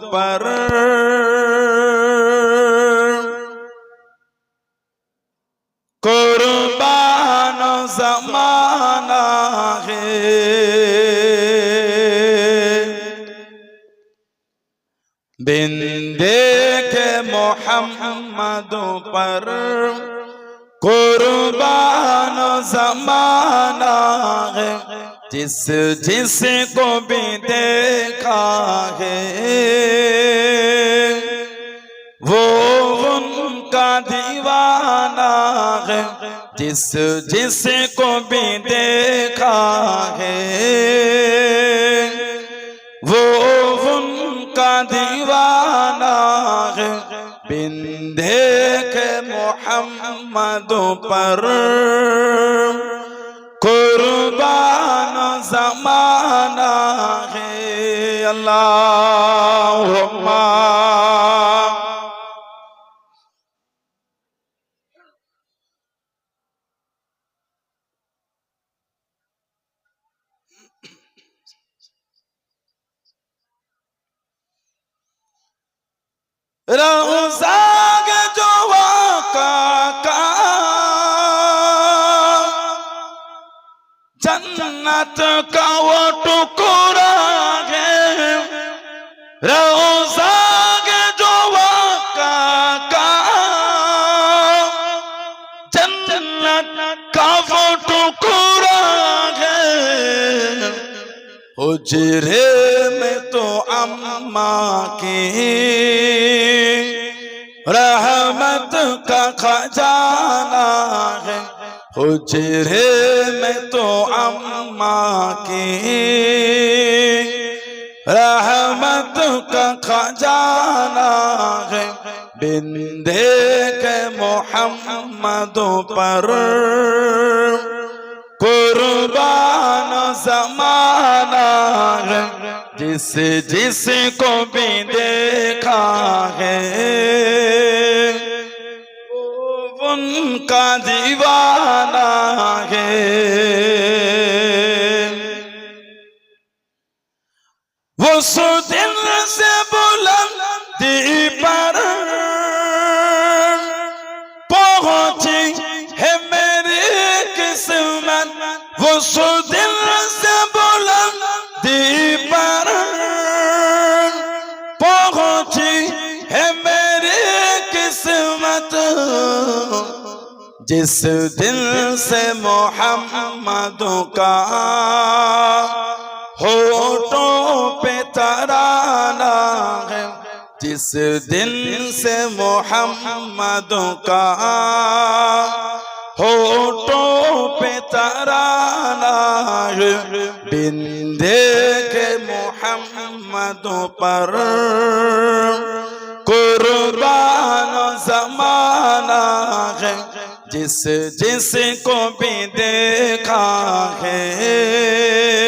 پر قربان زمانہ ہے بندے کے محمد پر قربان زمانہ ہے जिस जिस को भी देखा है वो उनका दीवाना है जिस जिस को भी देखा है वो उनका दीवाना है बिन देखे मोहम्मद पर कुर्बान زمانہ ہے اللہ روزہ जन्नत का वो टुकड़ा गे रहो सागे जो वाका का जन्नत का वो टुकड़ा गे उजरे में तो अम्मा की रहमत का खजाना है হুজরে মে তো আম্মাকে রহমত কা খাজানা হে বিন্দে কে মোহাম্মদ পর কুরবান জমানা হে जिस जिस को भी देखा है সুদিন সে বলন দিবার পৌঁছে হে মেরে কিসমত ও সুদিন সে বলন দিবার পৌঁছে হে মেরে কিসমত जिस दिल से मोहम्मद का اس دن سے محمد کا ہوٹوں پہ ترانہ بندے کے محمد پر قربان زمانہ ہے جس جس کو بھی دیکھا ہے